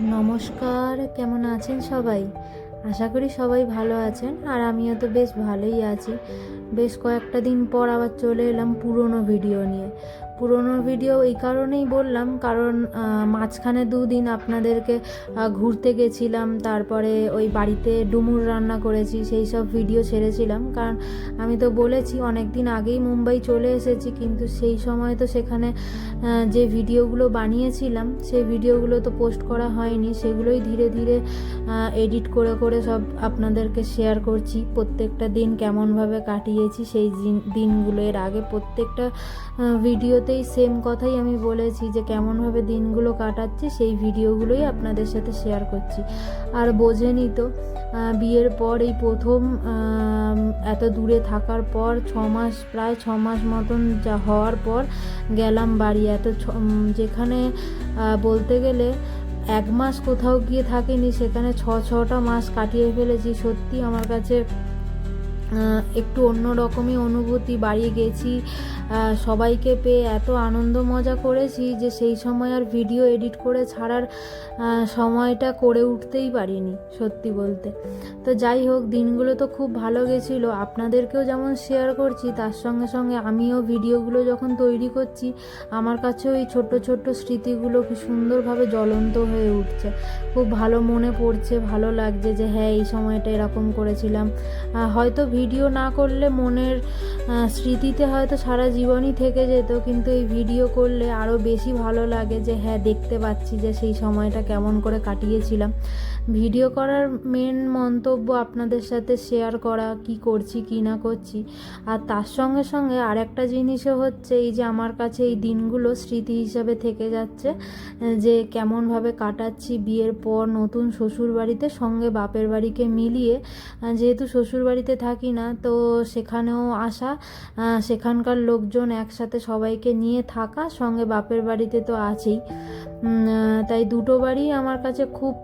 নমস্কার, কেমন আছেন সবাই? আশা করি সবাই ভালো আছেন, আর আমিও তো বেশ ভালোই আছি। বেশ কয়েকটা দিন পর আবার চলে এলাম পুরনো ভিডিও নিয়ে। পুরনো ভিডিও এই কারণেই বললাম কারণ মাঝখানে দুদিন আপনাদেরকে ঘুরতে গেছিলাম তারপরে ওই বাড়িতে ডুমুর রান্না করেছি সেই সব ভিডিও ছেড়েছিলাম। কারণ আমি তো বলেছি অনেক দিন আগেই মুম্বাই চলে এসেছি কিন্তু সেই সময় তো সেখানে যে ভিডিওগুলো বানিয়েছিলাম সেই ভিডিওগুলো তো পোস্ট করা হয়নি। সেগুলোই ধীরে ধীরে এডিট করে করে সব আপনাদেরকে শেয়ার করছি। প্রত্যেকটা দিন কেমনভাবে কাটিয়েছি সেই দিন- দিনগুলো এর আগে প্রত্যেকটা আহ, ভিডিওতেই সেম কথাই আমি বলেছি যে কেমনভাবে দিনগুলো কাটাচ্ছি, সেই ভিডিওগুলোই আপনাদের সাথে শেয়ার করছি। আর বোঝেনি তো বিয়ের পর এই প্রথম এত দূরে থাকার পর ছ মাস, প্রায় ছ মাস মতন যা হওয়ার পর গেলাম বাড়ি। এত যেখানে বলতে গেলে এক মাস কোথাও গিয়ে থাকিনি, সেখানে ছ, ছটা মাস কাটিয়ে ফেলেছি। সত্যি আমার কাছে একটু অন্য রকমই অনুভূতি। বাড়ি গেছি সবাইকে পেয়ে এত আনন্দ মজা করেছি যে সেই সময় আর ভিডিও এডিট করে ছাড়ার সময়টা করে উঠতেই পারিনি, সত্যি বলতে। তো যাই হোক, দিনগুলো তো খুব ভালো গেছিল। আপনাদেরকেও যেমন শেয়ার করছি, তার সঙ্গে সঙ্গে আমিও ভিডিওগুলো যখন তৈরি করছি, আমার কাছেও এই ছোট্ট ছোট্ট স্মৃতিগুলো কি সুন্দরভাবে জ্বলন্ত হয়ে উঠছে। খুব ভালো মনে পড়ছে, ভালো লাগছে যে হ্যাঁ এই সময়টা এরকম করেছিলাম। হয়তো ভিডিও না করলে মনের স্মৃতিতে হয়তো সারা জীবনই থেকে যেত, কিন্তু এই ভিডিও করলে আরও বেশি ভালো লাগে যে হ্যাঁ দেখতে পাচ্ছি যে সেই সময়টা কেমন করে কাটিয়েছিলাম। ভিডিও করার মেন মন্তব্য আপনাদের সাথে শেয়ার করা, কি করছি, কি না করছি। আর তার সঙ্গে সঙ্গে আরেকটা জিনিসও হচ্ছে, এই যে আমার কাছে এই দিনগুলো স্মৃতি হিসাবে থেকে যাচ্ছে, যে কেমনভাবে কাটাচ্ছি বিয়ের পর নতুন শ্বশুর বাড়িতে সঙ্গে বাপের বাড়িকে মিলিয়ে, যেহেতু শ্বশুর বাড়িতে থাকি না, তো সেখানেও আসা সেখানকার সেখানকার লোকজন একসাথে সবাইকে নিয়ে থাকা, সঙ্গে বাপের বাড়িতে তো আছেই। তাই দুটো বাড়ি আমার কাছে খুব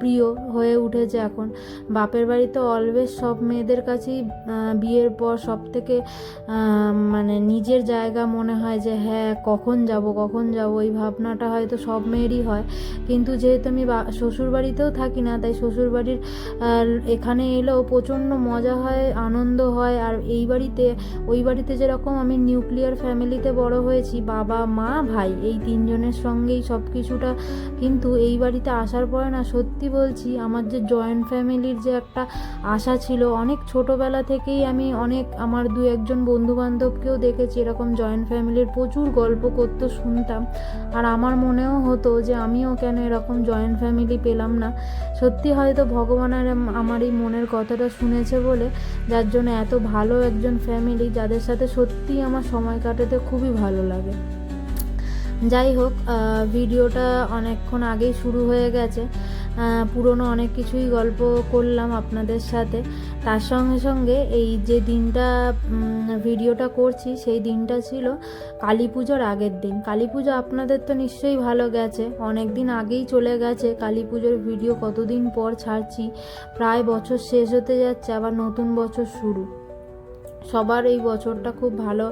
প্রিয় হয়ে উঠেছে এখন। বাপের বাড়ি তো অলওয়েজ সব মেয়েদের কাছেই বিয়ের পর সব থেকে মানে নিজের জায়গা মনে হয় যে হ্যাঁ কখন যাব কখন যাব, এই ভাবনাটা হয়তো সব মেয়েরই হয়। কিন্তু যেহেতু আমি শ্বশুর বাড়িতেও থাকি না, তাই শ্বশুর বাড়ির এখানে এলেও প্রচণ্ড মজা হয়, আনন্দ হয়। আর এই বাড়িতে, ওই বাড়িতে যেরকম আমি নিউক্লিয়ার ফ্যামিলিতে বড় হয়েছি, বাবা, মা, ভাই, এই তিনজনের সঙ্গেই সব কিছুটা কিন্তু এই বাড়িতে আসার পরে না সত্যি বলছি, আমার যে জয়েন্ট ফ্যামিলির যে একটা আশা ছিল, অনেক ছোটোবেলা থেকেই আমি অনেক আমার দু একজন বন্ধু বান্ধবকেও দেখেছি, এরকম জয়েন্ট ফ্যামিলির প্রচুর গল্প করতো, শুনতাম। আর আমার মনেও হতো যে আমিও কেন এরকম জয়েন্ট ফ্যামিলি পেলাম না। সত্যি হয়তো ভগবানের আমার এই মনের কথাটা শুনেছে বলে, যার জন্য এত ভালো একজন ফ্যামিলি যাদের সাথে সত্যিই আমার সময় কাটাতে খুবই ভালো লাগে। যাই হোক ভিডিওটা অনেকক্ষণ আগেই শুরু হয়ে গেছে। পুরনো অনেক কিছুই গল্প করলাম আপনাদের সাথে। তার সঙ্গে সঙ্গে এই যে দিনটা ভিডিওটা করছি, সেই দিনটা ছিল কালী পুজোর আগের দিন। কালী পুজো আপনাদের তো নিশ্চয়ই ভালো গেছে। অনেক দিন আগেই চলে গেছে কালী পুজোর ভিডিও, কতদিন পর ছাড়ছি, প্রায় বছর শেষ হতে যাচ্ছে, আবার নতুন বছর শুরু। সবার এই বছরটা খুব ভালো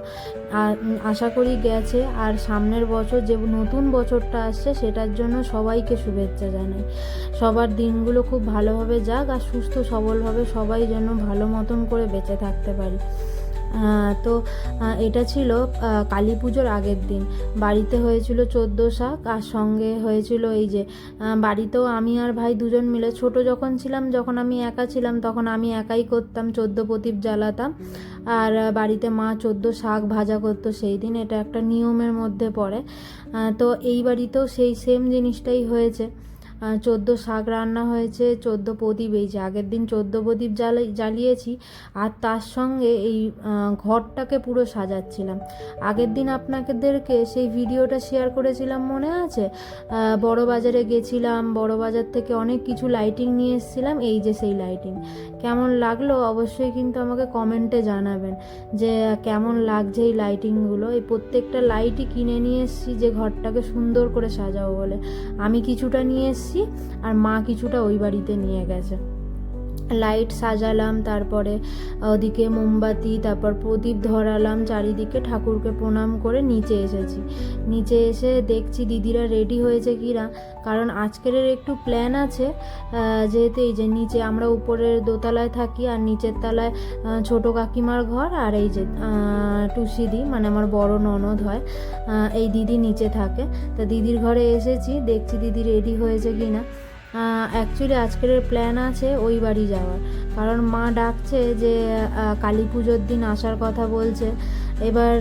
আশা করি গেছে। আর সামনের বছর যে নতুন বছরটা আসছে, সেটার জন্য সবাইকে শুভেচ্ছা জানাই। সবার দিনগুলো খুব ভালোভাবে যাক আর সুস্থ সবলভাবে সবাই যেন ভালো মতন করে বেঁচে থাকতে পারি। তো এটা ছিল কালী পুজোর আগের দিন। বাড়িতে হয়েছিল চোদ্দ শাক আর সঙ্গে হয়েছিল এই যে বাড়িতেও আমি আর ভাই দুজন মিলে ছোট যখন ছিলাম, যখন আমি একা ছিলাম, তখন আমি একাই করতাম, চোদ্দ প্রদীপ জ্বালাতাম। আর বাড়িতে মা চোদ্দ শাক ভাজা করতো সেই দিন, এটা একটা নিয়মের মধ্যে পড়ে। তো এই বাড়িতেও সেই সেম জিনিসটাই হয়েছে। চোদ্দ শাক রান্না হয়েছে, চোদ্দ প্রদীপ, এই যে আগের দিন চোদ্দ প্রদীপ জ্বালাই জ্বালিয়েছি, আর তার সঙ্গে এই ঘরটাকে পুরো সাজাচ্ছিলাম। আগের দিন আপনাদেরকে সেই ভিডিওটা শেয়ার করেছিলাম, মনে আছে? বড় বাজারে গেছিলাম, বড় বাজার থেকে অনেক কিছু লাইটিং নিয়ে এসেছিলাম, এই যে সেই লাইটিং কেমন লাগল? অবশ্যই কিন্তু আমাকে কমেন্টে জানাবেন যে, কেমন লাগছে এই লাইটিংগুলো এই প্রত্যেকটা লাইটই কিনে নিয়ে এসেছি যে, ঘরটাকে সুন্দর করে সাজাবো বলে। আমি কিছুটা নিয়ে এসেছি আর মা কিছুটা ওই বাড়িতে নিয়ে গেছে। লাইট সাজালাম, তারপরে ওদিকে মোমবাতি, তারপর প্রদীপ ধরালাম, চারিদিকে ঠাকুরকে প্রণাম করে নিচে এসেছি। নিচে এসে দেখছি দিদিরা রেডি হয়েছে কিনা, কারণ আজকের একটু প্ল্যান আছে যেহেতু এই যে নিচে আমরা উপরের দোতলায় থাকি আর নিচের তলায় ছোট কাকিমার ঘর আর এই যে টুসিদি মানে আমার বড় ননদ হয় এই দিদি নিচে থাকে। তা দিদির ঘরে এসেছি, দেখছি দিদি রেডি হয়েছে কিনা। অ্যাকচুয়ালি আজকের প্ল্যান আছে ওই বাড়ি যাওয়ার। কারণ মা ডাকছে যে কালী পুজোর দিন আসার কথা বলছে। এবার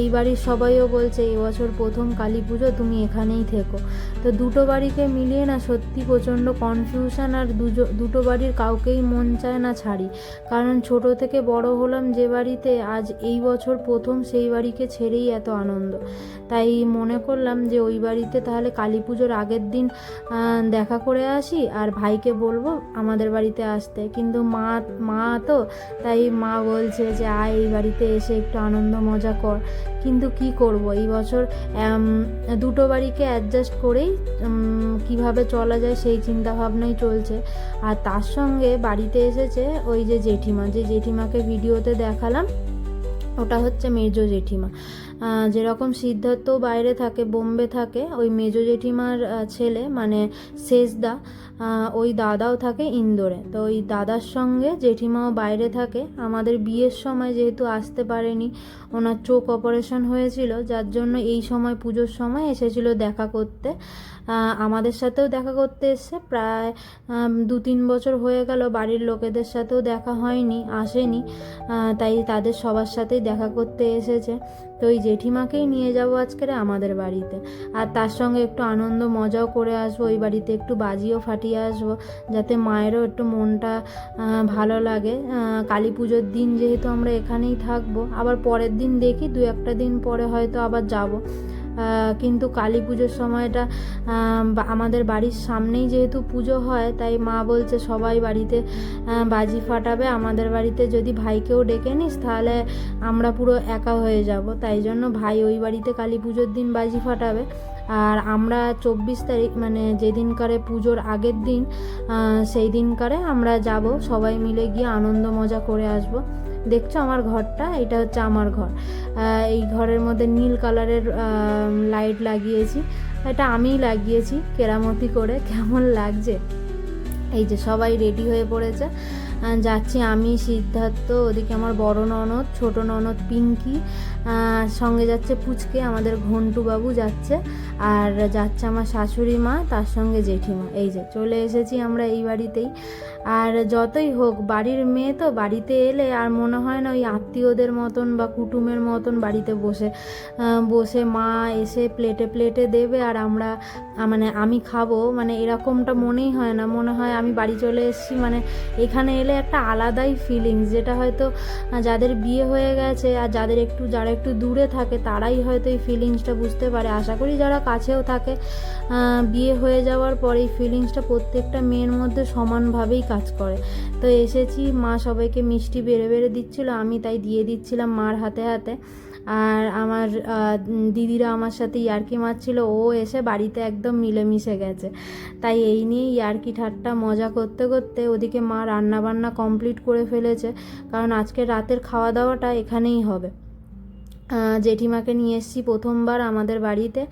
এই বাড়ির সবাইও বলছে এবছর বছর প্রথম কালী পুজো, তুমি এখানেই থেকো। তো দুটো বাড়িকে মিলিয়ে না সত্যি প্রচণ্ড কনফিউশন আর দুজো, দুটো বাড়ির কাউকেই মন চায় না ছাড়ি। কারণ ছোট থেকে বড় হলাম যে বাড়িতে, আজ এই বছর প্রথম সেই বাড়িকে ছেড়েই এত আনন্দ। তাই মনে করলাম যে ওই বাড়িতে তাহলে কালী পুজোর আগের দিন দেখা করে আসি আর ভাইকে বলব আমাদের বাড়িতে আসতে। কিন্তু মা মা তো, তাই মা বলছে যে, আয় এই বাড়িতে এসে একটু আনন্দ মজা কর। কিন্তু কি করব? এই বছর দুটো বাড়িকে অ্যাডজাস্ট করেই কীভাবে চলা যায় সেই চিন্তা ভাবনাই চলছে। আর তার সঙ্গে বাড়িতে এসেছে ওই যে জেঠিমা, যে জেঠিমাকে ভিডিওতে দেখালাম, ওটা হচ্ছে মেজো জেঠিমা। যেরকম সিদ্ধার্থ বাইরে থাকে, বোম্বে থাকে, ওই মেজো জেঠিমার ছেলে মানে শেষদা ওই দাদাও থাকে ইন্দোরে। তো ওই দাদার সঙ্গে জেঠিমাও বাইরে থাকে। আমাদের বিয়ের সময় যেহেতু আসতে পারেনি, ওনার চোখ অপারেশন হয়েছিল, যার জন্য এই সময় পুজোর সময় এসেছিল দেখা করতে। আমাদের সাথেও দেখা করতে এসছে। প্রায় দু তিন বছর হয়ে গেল, বাড়ির লোকেদের সাথেও দেখা হয়নি, আসেনি। তাই তাদের সবার সাথেই দেখা করতে এসেছে। তো ওই জেঠিমাকেই নিয়ে যাব আজকের আমাদের বাড়িতে। আর তার সঙ্গে একটু আনন্দ, মজাও করে আসব, ওই বাড়িতে একটু বাজিও ফাটিয়ে আসব, যাতে মায়েরও একটু মনটা ভালো লাগে। কালী পুজোর দিন যেহেতু আমরা এখানেই থাকব, আবার পরের দিন দেখি দু একটা দিন পরে হয়তো আবার যাব। কিন্তু কালী পুজোর সময়টা আমাদের বাড়ির সামনেই যেহেতু পুজো হয়, তাই মা বলছে সবাই বাড়িতে বাজি ফাটাবে। আমাদের বাড়িতে যদি ভাইকেও ডেকে নিস, তাহলে আমরা পুরো একা হয়ে যাব। তাই জন্য ভাই ওই বাড়িতে কালী পুজোর দিন বাজি ফাটাবে। আর আমরা চব্বিশ তারিখ মানে যেদিনকারে পুজোর আগের দিন সেই দিনকারে আমরা যাব। সবাই মিলে গিয়ে আনন্দ মজা করে আসব। দেখছ আমার ঘরটা? এটা হচ্ছে আমার ঘর। এই ঘরের মধ্যে নীল কালারের লাইট লাগিয়েছি। এটা আমিই লাগিয়েছি কেরামতি করে। কেমন লাগছে? এই যে সবাই রেডি হয়ে পড়েছে। যাচ্ছি আমি, সিদ্ধার্থ, ওদিকে আমার বড় ননদ, ছোট ননদ পিঙ্কি। সঙ্গে যাচ্ছে পুচকে, আমাদের ঘন্টু বাবু যাচ্ছে। আর যাচ্ছে আমার শাশুড়ি মা, তার সঙ্গে জেঠিমা। এই যে চলে এসেছি আমরা এই বাড়িতেই। আর যতই হোক, বাড়ির মেয়ে তো বাড়িতে এলে আর মনে হয় না ওই আত্মীয়দের মতন বা কুটুমের মতন বাড়িতে বসে বসে মা এসে প্লেটে প্লেটে দেবে আর আমরা মানে আমি খাব। মানে এরকমটা মনেই হয় না। মনে হয় আমি বাড়ি চলে এসেছি। মানে এখানে এলে একটা আলাদাই ফিলিংস যেটা হয়তো যাদের বিয়ে হয়ে গেছে আর যাদের একটু, যারা একটু দূরে থাকে, তারাই হয়তো এই ফিলিংসটা বুঝতে পারে। আশা করি যারা কাছেও থাকে বিয়ে হয়ে যাওয়ার পর এই ফিলিংসটা প্রত্যেকটা মেয়ের মধ্যে সমানভাবেই কাজ করে। তো এসেছি, মা সবাইকে মিষ্টি বেড়ে বেড়ে দিচ্ছিল, আমি তাই দিয়ে দিচ্ছিলাম মার হাতে হাতে। আর আমার দিদিরা আমার সাথে ইয়ার্কি মারছিল, ও এসে বাড়িতে একদম মিলেমিশে গেছে। তাই এই নিয়ে ইয়ার্কি ঠাট্টা মজা করতে করতে ওদিকে মা রান্না বান্না কমপ্লিট করে ফেলেছে, কারণ আজকে রাতের খাওয়া দাওয়াটা এখানেই হবে। জেঠিমাকে নিয়ে এসেছি প্রথমবার আমাদের বাড়িতে।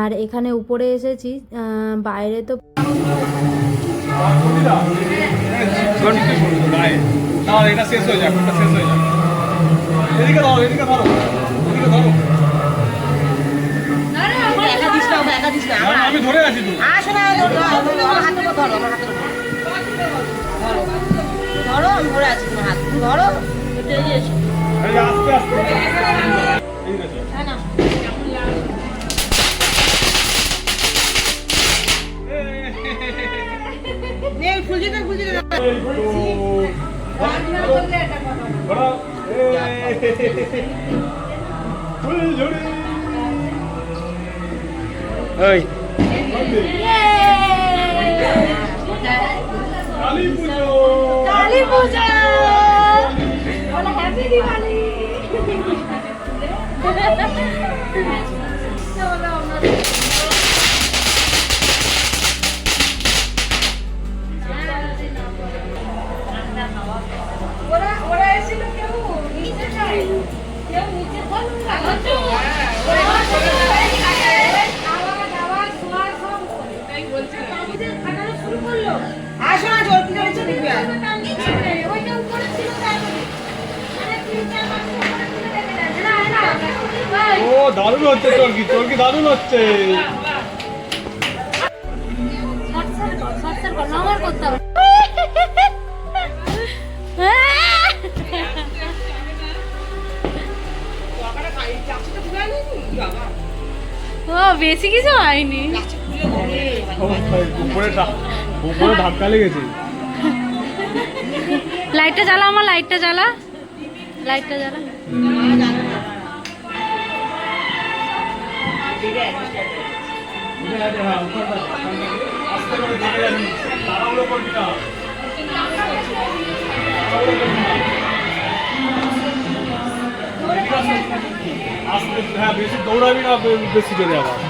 আর এখানে উপরে এসেছি বাইরে তো এটা শেষ হয়ে যাক শেষ হয়ে যাক এদিকে ধরো এদিকে ধরো আমি ধরে আছি ধরো আমি ধরে আছি তোমার ধরো আস্তে আস্তে এই দেখো এই। কালী পুজো কালী পূজা হ্যাপি দিওয়ালি আসো না ও দারুণ হচ্ছে দারুণ হচ্ছে। বাবাটা খাই, চাকরিটা তুলে আনিনি? বাবা, ও বেশি কিছু হয়নি। উপরে ধাক্কা লেগেছে লাইটটা জ্বালা আমার, লাইটটা জ্বালা লাইটটা জ্বালা। আস্তে হ্যাঁ বেশি দৌড়াবি না বেশি জোরে আবার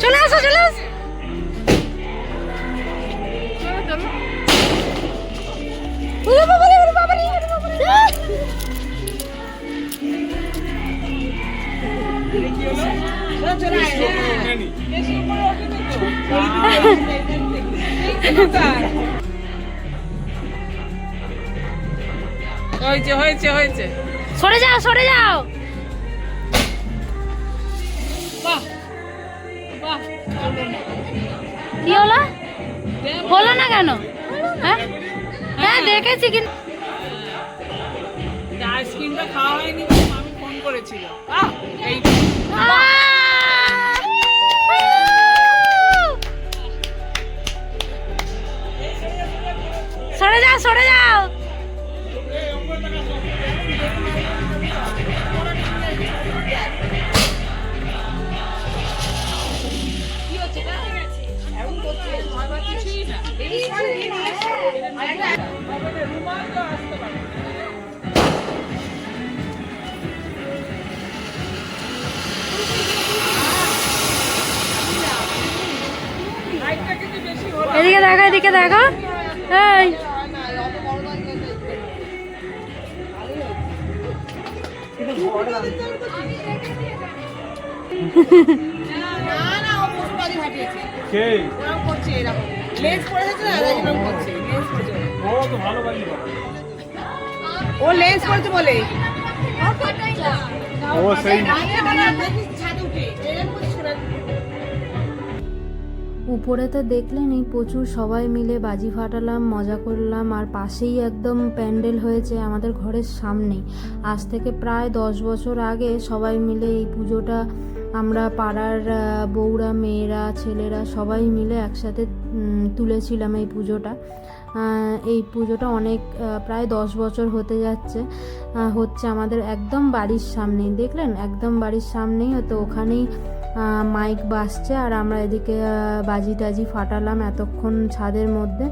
চলে আসো চলে আসো। হ্যাঁ। হয়েছে হয়েছে হয়েছে। সরে যাও সরে যাও। কি হলো? হলো না কেন? হ্যাঁ? হ্যাঁ দেখেছি কিন্তু। আইসক্রিমটা খাওয়া হয়নি আমি ফোন করেছিল এই দেখো এদিকে দেখো। এই। না না ও লেন্স করছে বলে। ও সেই ছাদে উঠে এরকম উপরে তো দেখলেনই প্রচুর সবাই মিলে বাজি ফাটালাম, মজা করলাম, আর পাশেই একদম প্যান্ডেল হয়েছে আমাদের ঘরের সামনেই। আজ থেকে প্রায় দশ বছর আগে সবাই মিলে এই পুজোটা আমরা পাড়ার বউরা, মেয়েরা, ছেলেরা সবাই মিলে একসাথে তুলেছিলাম এই পুজোটা। এই পুজোটা অনেক প্রায় দশ বছর হতে যাচ্ছে হচ্ছে আমাদের একদম বাড়ির সামনেই। দেখলেন? একদম বাড়ির সামনেই হতো ওখানেই মাইক বাজছে আর আমরা এদিকে বাজি টাজি ফাটালাম এতক্ষণ ছাদের মধ্যে।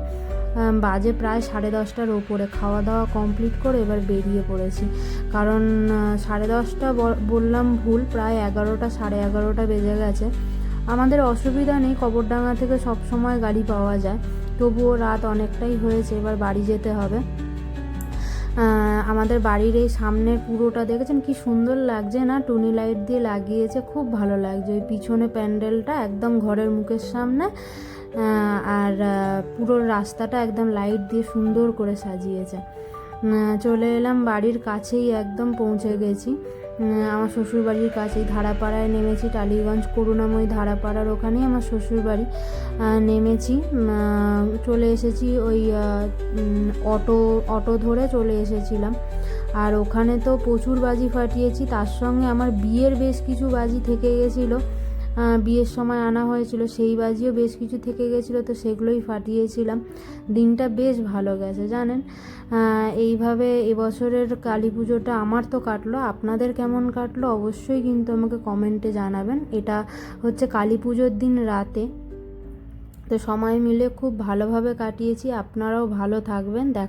বাজে প্রায় সাড়ে দশটার ওপরে। খাওয়া দাওয়া কমপ্লিট করে এবার বেরিয়ে পড়েছি। কারণ সাড়ে দশটা বললাম ভুল, প্রায় এগারোটা, সাড়ে এগারোটা বেজে গেছে। আমাদের অসুবিধা নেই, কবরডাঙ্গা থেকে সব সময় গাড়ি পাওয়া যায়। তবুও রাত অনেকটাই হয়েছে, এবার বাড়ি যেতে হবে। আমাদের বাড়ির এই সামনের পুরোটা দেখেছেন? কি সুন্দর লাগছে না? টুনি লাইট দিয়ে লাগিয়েছে, খুব ভালো লাগছে। ওই পিছনে প্যান্ডেলটা একদম ঘরের মুখের সামনে আর পুরো রাস্তাটা একদম লাইট দিয়ে সুন্দর করে সাজিয়েছে। চলে এলাম বাড়ির কাছেই একদম পৌঁছে গেছি। আমার শ্বশুরবাড়ির কাছে কাছেই ধারাপাড়ায় নেমেছি, টালিগঞ্জ, করুণাময়ী ধারাপাড়ার ওখানেই আমার শ্বশুরবাড়ি নেমেছি। চলে এসেছি ওই অটো অটো ধরে চলে এসেছিলাম। আর ওখানে তো প্রচুর বাজি ফাটিয়েছি, তার সঙ্গে আমার বিয়ের বেশ কিছু বাজি থেকে গেছিল। বিয়ের সময় আনা হয়েছিল, সেই বাজিও বেশ কিছু থেকে গেছিল, তো সেগুলোই ফাটিয়েছিলাম। দিনটা বেশ ভালো গেছে, জানেন? এইভাবে এবছরের কালী পুজোটা আমার তো কাটলো, আপনাদের কেমন কাটলো অবশ্যই কিন্তু আমাকে কমেন্টে জানাবেন। এটা হচ্ছে কালী পুজোর দিন রাতে। তো সময় মিলে খুব ভালোভাবে কাটিয়েছি, আপনারাও ভালো থাকবেন। দেখ